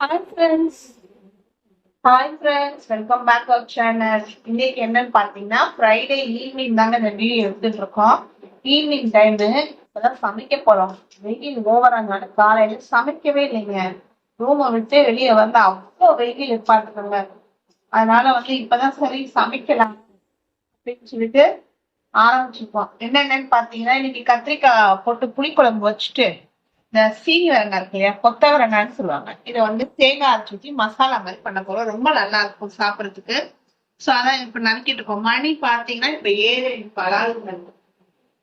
Hi friends hi friends welcome back our channel இன்னைக்கு என்னன்னு பார்த்தீங்கன்னா ஃப்ரைடே ஈவினிங் தாங்க இந்த வீடியோ எடுத்துட்டு இருக்கோம் ஈவினிங் டைமு இப்போதான் சமைக்க போகிறோம் வெயில் ஓவராங்க காலையில் சமைக்கவே இல்லைங்க. ரூமை விட்டு வெளியே வந்து அவ்வளோ வெயில் பார்த்துக்கோங்க அதனால வந்து இப்போதான் சரி சமைக்கலாம் அப்படின்னு சொல்லிட்டு ஆரம்பிச்சிருக்கோம். என்னென்னன்னு பார்த்தீங்கன்னா இன்னைக்கு கத்திரிக்காய் போட்டு புளிக்குழம்பு வச்சுட்டு இந்த சீனி வரங்காய் இருக்கு இல்லையா கொத்தவரங்காய்னு சொல்லுவாங்க. இதை வந்து தேங்காய் அரைச்சி ஊற்றி மசாலா மாதிரி பண்ண போறோம். ரொம்ப நல்லா இருக்கும் சாப்பிட்றதுக்கு. ஸோ அதான் இப்ப நறுக்கிட்டு இருக்கோம். மணி பார்த்தீங்கன்னா இப்ப ஏழு பலாது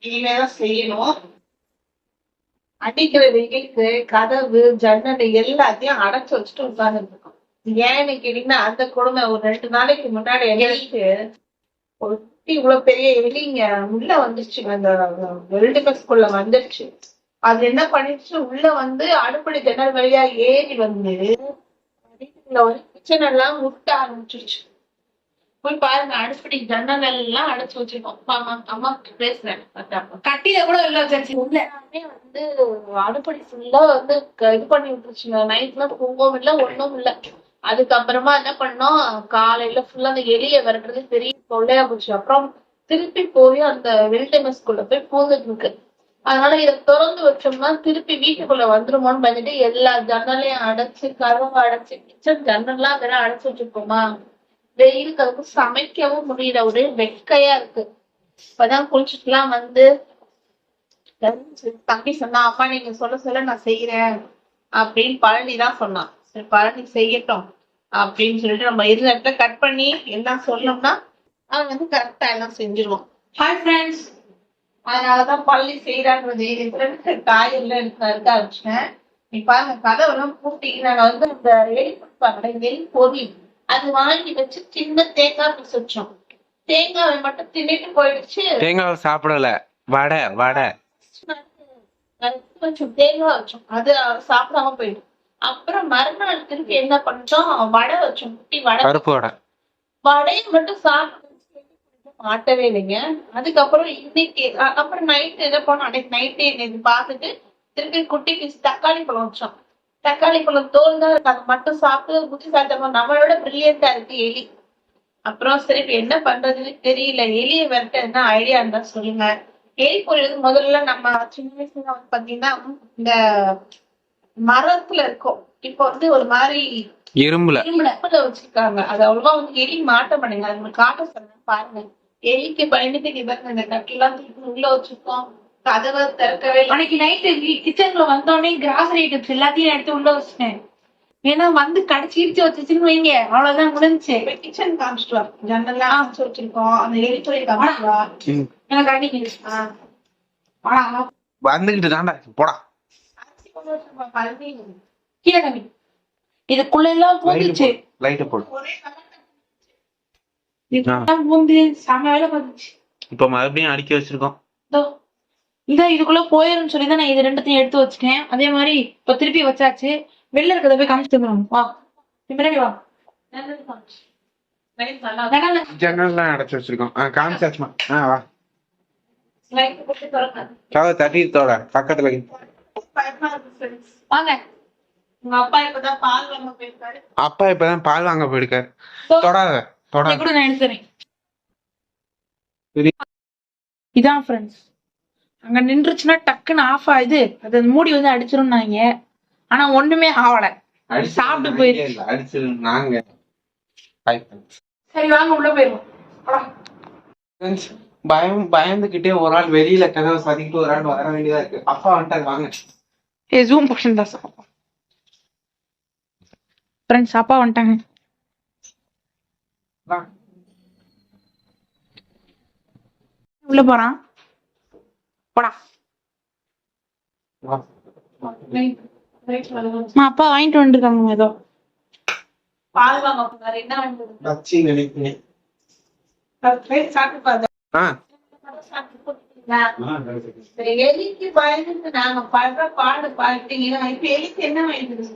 இனிமேதான் செய்யணும். அடிக்கிற வெயிலுக்கு கதவு ஜன்னல் எல்லாத்தையும் அடைச்சு வச்சுட்டு உட்கார்ந்து இருக்கோம். ஏன்னு கேட்டீங்கன்னா அந்த கொடுமை? ஒரு ரெண்டு நாளைக்கு முன்னாடி எங்களுக்கு ஒரு இவ்வளவு பெரிய எலிங்க உள்ள வந்துருச்சுங்க அந்த வெல்டு ஸ்கூல்ல வந்துருச்சு. அது என்ன பண்ணிடுச்சு? உள்ள வந்து அடுப்படி ஜன்னல் வழியா ஏறி வந்து வீட்டுக்குள்ள ஒரு கிச்சன் எல்லாம் முட்ட ஆரம்பிச்சிருச்சு போய் பாருங்க அடுப்படி ஜன்னல் எல்லாம் அடைச்சு வச்சிருக்கோம். அம்மா அம்மா பேசுறேன். பார்த்தா கட்டில கூட இல்ல வச்சாச்சு எல்லாமே வந்து அடுப்படி ஃபுல்லா வந்து இது பண்ணி விட்டுருச்சுங்க. நைட்ல தூங்கவும் இல்ல ஒண்ணும் இல்ல. அதுக்கப்புறமா என்ன பண்ணோம்? காலையில ஃபுல்லா அந்த எலிய விரட்டுறது பெரிய தொல்லையா போச்சு. அப்புறம் திருப்பி போய் அந்த வெல்டமஸ்குள்ள போய் பூந்துட்டு இருக்கு அதனால இதை திறந்து வச்சோம்னா திருப்பி வீட்டுக்குள்ள வந்துருமோன்னு பயந்துட்டு எல்லா ஜன்னலையும் அடைச்சு கதவை அடைச்சு கிச்சன் ஜன்னல்லாம் வேற அடைச்சு வச்சிருக்கோமா? வெயிலுக்கு அதுக்கு சமைக்கவும் முடியல. ஒரே வெக்கையா இருக்கு. இப்பதான் குளிச்சுட்டுலாம் வந்து தம்பி சொன்னா அம்மா நீங்க சொல்ல சொல்ல நான் செய்யறேன் அப்படின்னு பழனி தான் சொன்னான். சரி பழனி செய்யட்டும் அப்படின்னு சொல்லிட்டு நம்ம இருந்த இடத்துல கட் பண்ணி எல்லாம் சொன்னோம்னா அவன் வந்து கரெக்டா எல்லாம் செஞ்சிருவான். ஹாய் ஃப்ரெண்ட்ஸ் அதனாலதான் பழனி செய்யறான்றது காயெல்லாம் எடுத்து இருக்க ஆரம்பிச்சேன் நீ பாருங்க கதவெல்லாம் பூட்டி நாங்க வந்து அந்த எலி கொடுப்பாங்க எலி பொறி அது வாங்கி வச்சு சின்ன தேங்காய் பீஸ் வச்சோம் தேங்காவை மட்டும் தின்னுட்டு போயிடுச்சு. தேங்காய் சாப்பிடல. வடை வடை. கொஞ்சம் தேங்காய் வச்சோம். அது சாப்பிடாம போயிடும். அப்புறம் மறுநாள் திருப்பி என்ன பண்ணிட்டோம்? வடை வச்சோம். குட்டி வடை. பருப்பு வடை. வடையை மட்டும் சாப்பிட்டு மாட்டவே இல்லைங்க. அதுக்கப்புறம் இன்னைக்கு அப்புறம் நைட் என்ன பண்ணோம் அன்னைக்கு நைட்டே இது பார்த்துட்டு திருப்பி குட்டி பீஸ் தக்காளி பழம் வச்சோம். தக்காளி பழம் தோல் தான் இருக்கு. அதை மட்டும் சாப்பிட்டு புத்தி சாப்பிட்டோம் நம்மளோட பிரில்லியண்டா இருக்கு எலி. அப்புறம் சரி இப்ப என்ன பண்றதுன்னு தெரியல. எலியை விரட்ட என்ன ஐடியா இருந்தா சொல்லுங்க. எலி பொரியல் முதல்ல நம்ம சின்ன வயசுல வந்து பாத்தீங்கன்னா இந்த மரத்துல இருக்கும். இப்போ வந்து ஒரு மாதிரி இரும்புல. இரும்புல வச்சிருக்காங்க. அது அவ்வளவா வந்து எலி மாட்ட மாட்டேங்க அது உங்களுக்கு காட்ட சொல்றேன் பாருங்க. எலிக்கு பயந்துட்டு இவங்க இந்த கட்டெல்லாம் உள்ள வச்சிருக்கோம். கதவை திறக்கவே. அன்னைக்கு நைட்டு கிச்சன்ல வந்தோடனே கிராசரி ஐட்டம்ஸ் எல்லாத்தையும் எடுத்து உள்ள வச்சிட்டேன். ஏன்னா வந்து கடிச்சு இடிச்சு வச்சுச்சுன்னு வைங்க. அவ்வளவுதான் முடிஞ்சுச்சு. போய் கிச்சன் காமிச்சிட்டு வா. ஜன்னல்லாம் அடைச்சு வச்சிருக்கோம். அந்த பொரியல் காமிச்சிட்டு வா. எனக்கு. வாடா, வந்துகிட்டு தாண்டா போடா. கீழே இதுக்குள்ள எல்லாம் பூந்துச்சு லைட்டை போடு ஒரே கலர் இதுக்குள்ள பூந்து செம வேலை பார்த்துச்சு இப்ப மறுபடியும் அடுக்கி வச்சிருக்கோம். இதோ இதோ இதுக்குள்ள போயிருன்னு சொல்லி தான் நான் இது ரெண்டுத்தையும் எடுத்து வச்சுட்டேன். அதே மாதிரி இப்ப திருப்பி வச்சாச்சு. வெளில இருக்கிறத போய் காமிச்சு வா. பின்னாடி வா. ஜன்னல்லாம் அடைச்சு வச்சிருக்கோம். காமிச்சாச்சுமா. ஆ வா. தட்டி தோட பக்கத்துல. வாங்க. உங்க அப்பா இப்பதான் பால் வாங்க போயிருக்காரு. அப்பா இப்பதான் பால் வாங்க போயிருக்காரு. தொடாத. கூட நான். இதான் ஃப்ரெண்ட்ஸ் அங்க நின்றுச்சுன்னா டக்குன்னு ஆஃப் ஆகுது அது மூடி வந்து அடிச்சிரும்னாங்க. ஆனா ஒண்ணுமே ஆவல. சாப்பிட்டு போயிருக்கு அடிச்சு நாங்க. சரி வாங்க உள்ள போயிருவோம் பயம் பயந்துகிட்டே ஒரு ஆள் வெளியில கதவை சதிக்கிட்டு ஒரு ஆள் வர வேண்டியதா இருக்கு. அப்பா வந்துட்டாரு வாங்க. ஏ ஜூம் போர்ஷன் தான் சாப்பா ஃப்ரெண்ட்ஸ் அப்பா வந்துட்டாங்க. வா. உள்ள போறான். போடா. அப்பா வாங்கிட்டு வந்துருக்காங்க ஏதோ. எலிக்கு பயந்துட்டு நாங்க படுற பாடு பாத்தீங்கன்னா இப்ப எலிக்கு என்ன வாங்கிட்டு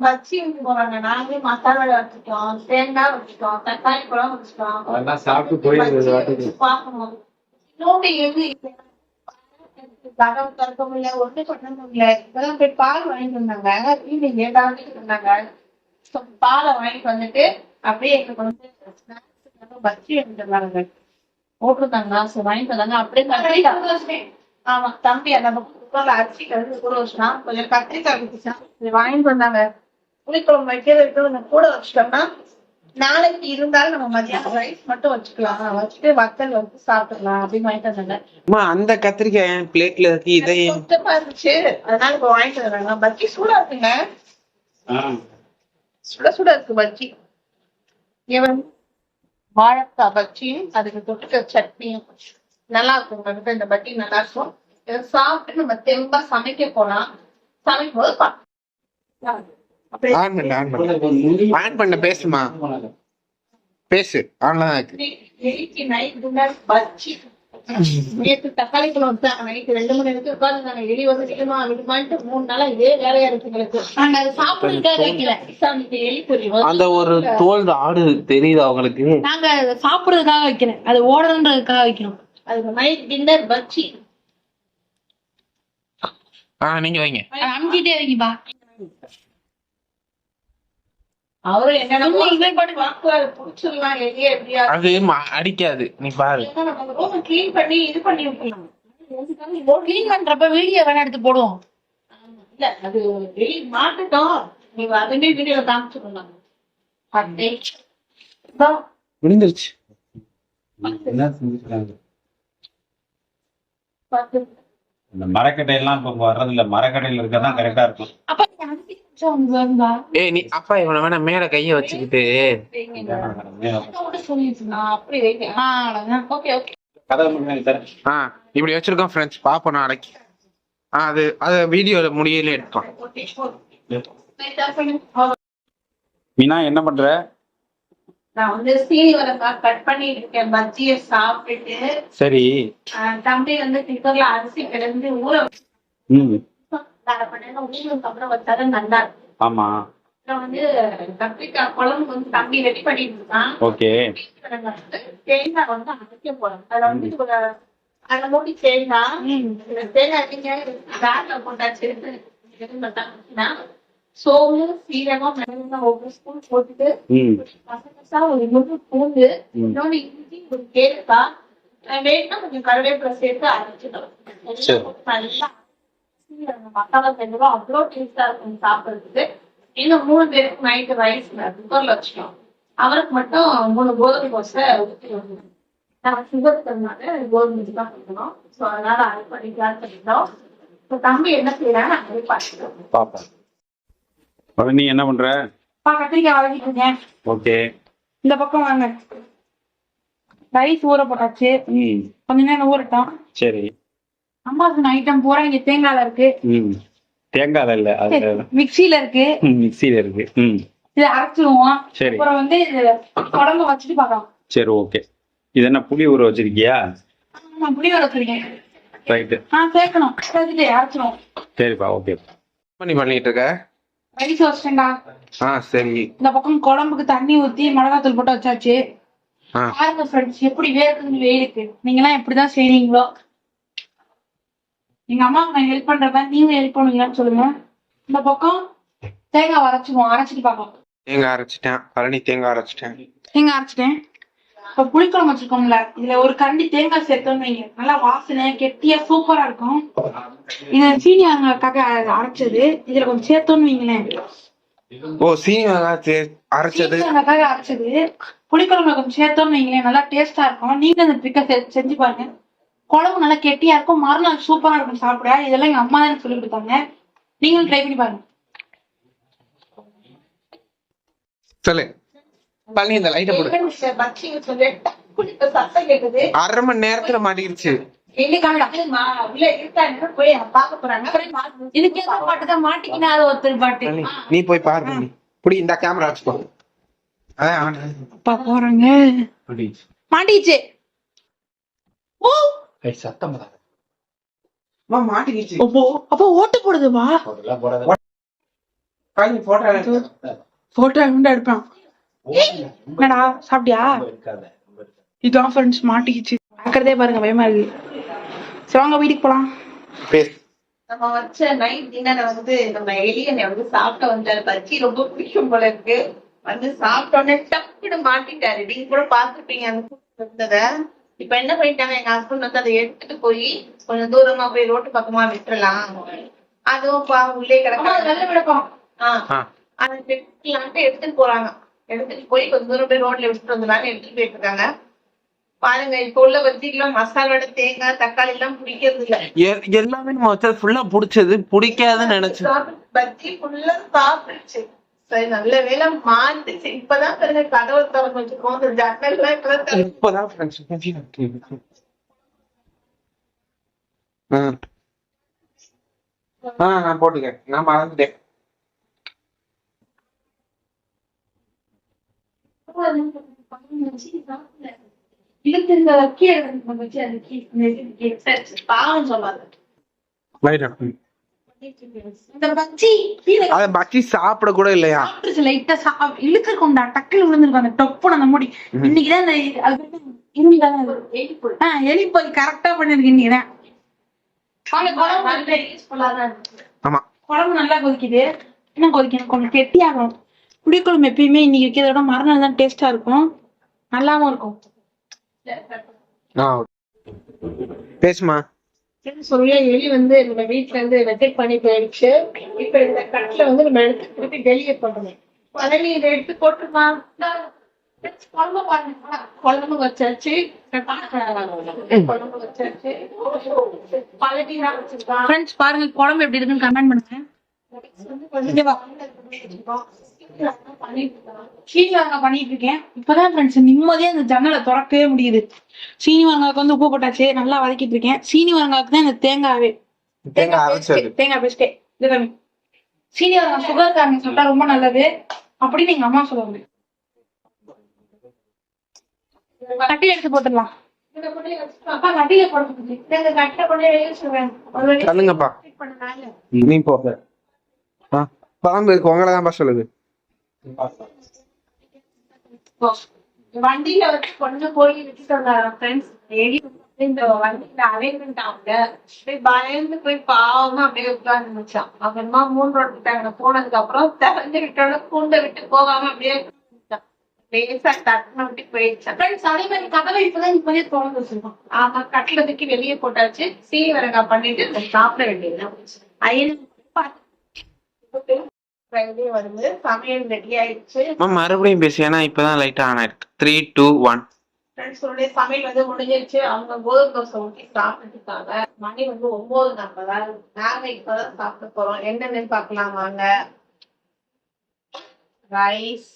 பச்சி போறாங்க. நாங்களே மசாலா வச்சுட்டோம். தேங்காய் வச்சுட்டோம். தக்காளி பழம் வச்சுட்டோம். அதெல்லாம் சாப்பிட்டு பச்சி வச்சு பார்க்கணும். இன்னொன்று எது? கதவு திறக்க முடியல ஒண்ணு பண்ண முடியல. இப்பதான் போய் பால் வாங்கிட்டு வந்தாங்க. ஈவினிங் லேட்டா வாங்கிட்டு வந்தாங்க. So, பாலை வாங்கிட்டு வந்துட்டு அப்படியே எங்களுக்கு வந்து ஸ்நாக்ஸ் பஜ்ஜி எடுத்துட்டு வந்தாங்க. போட்டிருந்தாங்க. வாங்கிட்டு வந்தாங்க. அப்படியே ஆமா தம்பி அந்த குக்கர்ல அரிசி கழுவி கூட வச்சுனா கொஞ்சம் கத்திரிக்காய் வச்சுச்சா வாங்கிட்டு வந்தாங்க. புளிக்குழம்பு வைக்கிறதுக்கு கொஞ்சம் கூட வச்சுட்டோம்னா நாளைக்கு இருந்தாலும் நம்ம மதியானம் ரைஸ் மட்டும் வச்சுக்கலாம். வச்சுட்டு வத்தல் வந்து சாப்பிட்டுக்கலாம் அப்படின்னு வாங்கிட்டு வந்தாங்க. அம்மா அந்த கத்திரிக்காய் என் பிளேட்ல இருக்கு இதை சுத்தமா இருந்துச்சு. அதனால இப்ப வாங்கிட்டு வந்தாங்க பஜ்ஜி சூடா இருக்குங்க. சுட சுட இருக்கு பஜ்ஜி. இவன் வாழைக்காய் பஜ்ஜியும் அதுக்கு தொட்டுக்க சட்னியும். நல்லா இருக்கும். இந்த பஜ்ஜி நல்லா இருக்கும். சாப்பிட்டு நம்ம தெம்பா சமைக்க போலாம் சமைக்கும் போது பார்க்கலாம். அப்படியே ஆன் பண்ண ஆன் பண்ண. ஆன் பண்ண பேசுமா? பேசு ஆன்ல தான் இருக்கு. நேத்து தக்காளி பழம் வச்சாங்க நைட்டு ரெண்டு மணி எலி வந்து விடுமா விடுமான்ட்டு மூணு நாளா இதே வேலையா இருக்கு எங்களுக்கு. நாங்க அதை சாப்பிடுறதுக்காக வைக்கல. சாமிக்கு எலி பொறி அந்த ஒரு தோல் ஆடு தெரியுது அவங்களுக்கு நாங்க அதை சாப்பிடுறதுக்காக வைக்கிறேன் அது ஓடணுன்றதுக்காக வைக்கணும். அதுக்கு நைட் டின்னர் பஜ்ஜி. ஆ நீங்க வைங்க. அதை அமுக்கிட்டே வைங்கப்பா அது ம- அடிக்காது. நீ பாரு. கிளீன் பண்ணி இது பண்ணி கிளீன் பண்றப்ப வீடியோ வேணா எடுத்து போடுவோம்? இல்ல அது எலி மாட்டுட்டோம் முடிஞ்சிருச்சு என்ன செஞ்சுருக்காங்க பார்த்து இந்த மரக்கட்டை எல்லாம் இப்ப வர்றது இல்ல மரக்கட்டையில இருக்கதான் கரெக்டா இருக்கும். ஏய் நீ அப்பா இவனை வேணா மேல கைய வச்சுக்கிட்டு. இப்படி வச்சிருக்கோம் ஃப்ரெண்ட்ஸ் பாப்போம் நாளைக்கு. அது அது வீடியோல முடியல எடுக்கலாம். மீனா என்ன பண்ற? நான் வந்து சீனி வரக்காய் கட் பண்ணிட்டு இருக்கேன் பஜ்ஜியை சாப்பிட்டுட்டு சரி. தம்பி வந்து குக்கர்ல அரிசி கிடந்து ஊற அப்புறம் வச்சாதான் நல்லா இருக்கும். ஆமா. அப்புறம் வந்து கத்திரிக்காய் குழம்பு வந்து தம்பி ரெடி பண்ணிட்டு இருக்கான் ஓகே. தேங்காய் வந்து அரைக்க போறேன். அதுல வந்து அரை மூடி தேங்காய் தேங்காய் போட்டாச்சு. சோம்பு சீரகம் ஒவ்வொரு ஸ்பூன் போட்டுட்டு ம். கசகசா ஒரு முழு பூண்டு ம். இன்னொன்னு இஞ்சி ஒரு அஹ் வேணும்னா கொஞ்சம் கருவேப்பிலை சேர்த்து அரைச்சிடலாம் நல்லா மசாலா செஞ்சிடும் அவ்வளோ டேஸ்டா இருக்கும் சாப்பிடுறதுக்கு. இன்னும் மூணு பேருக்கு நைட்டு ரைஸ் குக்கர்ல வச்சிட்டோம் அவருக்கு மட்டும் மூணு கோதுமை தோசை ஊற்றி நான் சுகர் இருக்கிறதுனால கோதுமை தான் கொடுக்கணும். ஸோ அதனால அது பண்ணி கிளாஸ் பண்ணிட்டோம் இப்போ தம்பி என்ன செய்யறாங்க அதை பார்த்துட்டோம் நீ என்ன பண்ற? கத்திரிக்காய் வதக்கிட்டு இருக்கேன். ஓகே. இந்த பக்கம் வாங்க. ரைஸ் ஊற போட்டாச்சு. ம். கொஞ்ச நேரம் ஊறட்டும். சரி. அம்மா சொன்ன ஐட்டம் பூரா இங்க தேங்காய்ல இருக்கு. ம். தேங்காய் இல்ல அது மிக்ஸில இருக்கு. மிக்சியில இருக்கு. ம். இதை அரைச்சிருவோம். சரி. அப்புறம் வந்து குழம்பு வச்சுட்டு பார்க்கலாம். சரி ஓகே. இது என்ன புளி ஊற வச்சிருக்கியா? நான் புளி வர வச்சிருக்கேன். ரைட்டு. ஆ சேர்க்கணும். சேர்த்துட்டு அரைச்சிருவோம். சரிப்பா ஓகே. பண்ணி பண்ணிட்டு இருக்க? ரைஸ் வச்சிட்டேன்டா. ஆ சரி. இந்த பக்கம் குழம்புக்கு தண்ணி ஊத்தி மிளகாத்தூள் போட்டு வச்சாச்சு. பாருங்க ஃப்ரெண்ட்ஸ் எப்படி வேர்க்குதுன்னு வெயிலுக்கு. நீங்க எல்லாம் எப்படிதான் செய்றீங்களோ எங்க அம்மாவுக்கு நான் ஹெல்ப் பண்றப்ப நீங்க ஹெல்ப் பண்ணுவீங்களான்னு சொல்லுங்க. இந்த பக்கம் தேங்காய் அரைச்சிருவோம் அரைச்சிட்டு பார்க்கலாம் தேங்காய் அரைச்சிட்டேன். பழனி தேங்காய் அரைச்சிட்டேன். தேங்காய் அரைச்சிட்டேன். இப்ப புளிக்குழம்பு வச்சிருக்கோம்ல இதுல ஒரு கரண்டி தேங்காய் சேர்த்தோம்னு வைங்க. நல்லா வாசனை கெட்டியா சூப்பரா இருக்கும். இது சீனி அவங்களுக்காக அரைச்சது. இதுல கொஞ்சம் சேர்த்தோம்னு வைங்களேன். ஓ சீனி அரைச்சது. அவங்களுக்காக அரைச்சது. புளிக்குழம்புல கொஞ்சம் சேர்த்தோம்னு வைங்களேன். நல்லா டேஸ்டா இருக்கும். நீங்க இந்த ட்ரிக்கை செஞ்சு பாருங்க. குழம்பு நல்லா கெட்டியா இருக்கும். மறுநாள் சூப்பரா இருக்கும் சாப்பிட. இதெல்லாம் எங்க அம்மா தான் சொல்லி கொடுத்தாங்க. நீங்களும் ட்ரை பண்ணி பாருங்க. சொல்லு. பழனி இந்த லைட்டை போடு. பச்சிங்க சொல்லி குளிக்க சத்தம் கேக்குது. அரை மணி நேரத்துல மாட்டிருச்சு நீ போய் பாரு பழனி புடி இந்த கேமரா வச்சுக்கோ. அப்பா போறாங்க. மாட்டிச்சு ஓ! சத்தம் அம்மா, மாட்டிக்கிச்சு. அப்போ அப்போ ஓட்டு பழனி போட்டோ போட்டோ எடுப்பான் என்னடா சாப்பிட்டியா? இதான் ஃப்ரெண்ட்ஸ் மாட்டிக்கிச்சு. பார்க்கறதே பாருங்க பயமா இருக்கு. சரி வாங்க வீட்டுக்கு போலாம். நம்ம வச்ச நைட் டின்னரை வந்து நம்ம எலியனை வந்து சாப்பிட்ட வந்தாரு பச்சி ரொம்ப பிடிக்கும் போல இருக்கு. வந்து சாப்பிட்டோன்னே டப்புன்னு மாட்டிட்டாரு. நீங்க கூட பாத்துருப்பீங்க அந்த இருந்தத. இப்ப என்ன பண்ணிட்டாங்க? எங்க ஹஸ்பண்ட் வந்து அதை எடுத்துட்டு போய் கொஞ்சம் தூரமா போய் ரோட்டு பக்கமா விட்டுறலாம். அதுவும் பா- உள்ளே விடப்போம் ஆஹ். அதை விட்டுலான்ட்டு எடுத்துட்டு போறாங்க. எடுத்துட்டு போய் கொஞ்சம் தூரம் போய் ரோட்ல விட்டுட்டு வந்தனால எடுத்துட்டு போயிட்டு இருக்காங்க பாருங்க இப்ப உள்ள பஜ்ஜிக்கெல்லாம் மசாலோட தேங்காய் தக்காளி எல்லாம் பிடிக்கிறது இல்ல. எல்லாமே நம்ம வச்சது ஃபுல்லா புடிச்சது. பிடிக்காதுன்னு நினைச்சு. பஜ்ஜி ஃபுல்லா சாப்பிடுச்சு சரி நல்ல வேளை மாட்டுச்சு இப்பதான் பாருங்க கதவை திறந்து வச்சிருக்கோம். அந்த ஜன்னல்லாம் இப்பதான் இப்பதான் ஆ. நான் போட்டுக்கேன் நான் மறந்துட்டேன் இழுத்து இந்த கீழே நம்ம வச்சு அந்த கீழே பாவம் சொல்லாது இந்த பச்சி கீழே அத பச்சி சாப்பிட கூட இல்லையா? லைட்டா இழுத்து கொண்டா டக்குல விழுந்திருக்கும் அந்த டொப்புன்னு அந்த முடி. இன்னைக்குதான் அந்த அது இருந்துதான் ஆஹ் எலி போய் கரெக்டா பண்ணிருக்கு இன்னைக்குதான் ஆமா. குழம்பு நல்லா கொதிக்குது. இன்னும் கொதிக்கணும் கொஞ்சம் கெட்டியாகணும். புளிக்குழம்பு எப்பயுமே இன்னைக்கு வைக்கிறத விட மறுநாள் தான் டேஸ்டா இருக்கும். நல்லாவும் இருக்கும். ஆ பேசுமா சொல்லியா எலி வந்து நம்ம வீட்ல இருந்து வெக்கெட் பண்ணி போயிடுச்சு. இப்ப இந்த கட்டில வந்து நம்ம எடுத்து திருப்பி வெளியே போடணும். உடனே இதை எடுத்து போட்டுமா? குழம்பு பாருங்க குழம்பு வச்சாச்சு. குழம்பு வச்சாச்சு பாருங்க குழம்பு எப்படி இருக்குன்னு கமெண்ட் பண்ணுங்க. வரங்காய் பண்ணிட்டு இருக்கேன். இப்பதான் ஃப்ரெண்ட்ஸ் நிம்மதியா இந்த ஜன்னலை திறக்கவே முடியுது. சீனி வரங்காய்க்கு வந்து உப்பு போட்டாச்சு. நல்லா வதக்கிட்டு இருக்கேன். சீனி வரங்காய்க்கு தான் இந்த தேங்காவே. தேங்காய் தேங்காய் பேஸ்டே இது கம்மி சீனி வரங்காய் சுகர் காரணம் சாப்பிட்டா ரொம்ப நல்லது. அப்படின்னு எங்க அம்மா சொல்லுவாங்க. கட்டி எடுத்து போட்டுடலாம். கட்டியில இந்த கட்டை கொண்டு நீ போ. ஆ குழம்பு இருக்கு. உங்களை தான்ப்பா சொல்லுது. வண்டியில வச்சு கொண்டு போய் விட்டுட்டு ஃப்ரெண்ட்ஸ் இந்த வண்டியில அரேஞ்ச்மெண்ட் ஆகல. அப்படியே பயந்து போய் பாவமா அப்படியே உட்கார்ந்து இருந்துச்சான் அப்புறமா மூணு ரோடு விட்டாங்க போனதுக்கு அப்புறம் திறந்து விட்டோட கூண்டை விட்டு போகாம அப்படியே உட்கார்ந்துச்சான். லேசா டக்குனு விட்டு போயிடுச்சான் ஃப்ரெண்ட்ஸ் அதே மாதிரி கதவை இப்பதான் இப்போதே திறந்து வச்சிருக்கோம். ஆமா கட்டில தூக்கி வெளியே போட்டாச்சு. சீனி வரங்காய் பண்ணிட்டு சாப்பிட வேண்டியதுதான். ஐயன் வருது. சமையல் ரெடி ஆயிடுச்சு. மறுபடியும் பேசு ஏன்னா இப்பதான் லைட்டா ஆன் ஆயிருக்கு. த்ரீ டூ ஒன் ஃப்ரெண்ட்ஸோட சமையல் வந்து முடிஞ்சிருச்சு. அவங்க கோதுமை தோசை ஊற்றி சாப்பிட்டுட்டு இருக்காங்க மணி வந்து ஒன்பது நாற்பதா நாங்க இப்பதான் சாப்பிட போறோம். என்னென்னு பார்க்கலாம் வாங்க. ரைஸ்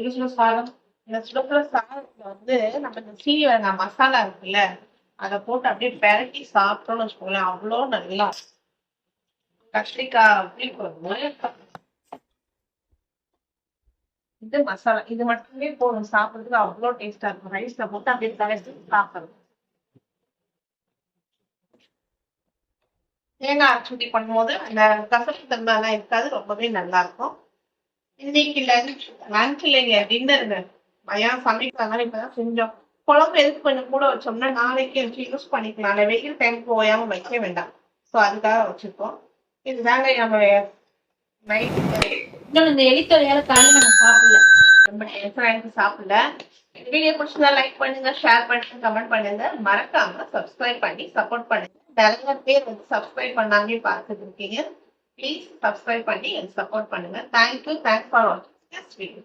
சுடுசுட சாதம். இந்த சுடுசுட சாதத்துல வந்து நம்ம இந்த சீனி வரங்காய் மசாலா இருக்குல்ல அதை போட்டு அப்படியே பெரட்டி சாப்பிட்டோம்னு வச்சுக்கோங்களேன் அவ்வளோ நல்லா. கத்திரிக்காய் புளிக்குழம்பு. இது மசாலா இது மட்டுமே போதும். சாப்பிடுறதுக்கு அவ்வளோ டேஸ்டா இருக்கும். ரைஸ்ல போட்டு அப்படியே தவிர்த்து சாப்பிடுறது தேங்காய் அரைச்சுட்டி பண்ணும்போது அந்த கசப்பு தன்மை எல்லாம் இருக்காது. ரொம்பவே நல்லா இருக்கும். இன்னைக்கு லஞ்ச் லஞ்ச் இல்லைங்க டின்னருங்க. பயம் சமைக்கிறதுனால இப்பதான் செஞ்சோம். குழம்பு எதுக்கு கொஞ்சம் கூட வச்சோம்னா நாளைக்கு வச்சு யூஸ் பண்ணிக்கலாம். வெயில் டைம் போயாம வைக்க வேண்டாம். ஸோ அதுக்காக வச்சிருக்கோம். இதுதாங்க நம்ம நைட் இன்னொன்னு இந்த எலித்தொலையால காலையில நாங்க சாப்பிடல. ரொம்ப டென்ஷன் எனக்கு சாப்பிடல. வீடியோ பிடிச்சதா லைக் பண்ணுங்க ஷேர் பண்ணுங்க கமெண்ட் பண்ணுங்க. மறக்காம சப்ஸ்கிரைப் பண்ணி சப்போர்ட் பண்ணுங்க. நிறைய பேர் வந்து சப்ஸ்கிரைப் பண்ணாமே பார்த்துட்டு இருக்கீங்க. ப்ளீஸ் சப்ஸ்கிரைப் பண்ணி எனக்கு சப்போர்ட் பண்ணுங்க. தேங்க்யூ தேங்க்ஸ் ஃபார் வாட்சிங் வீடியோ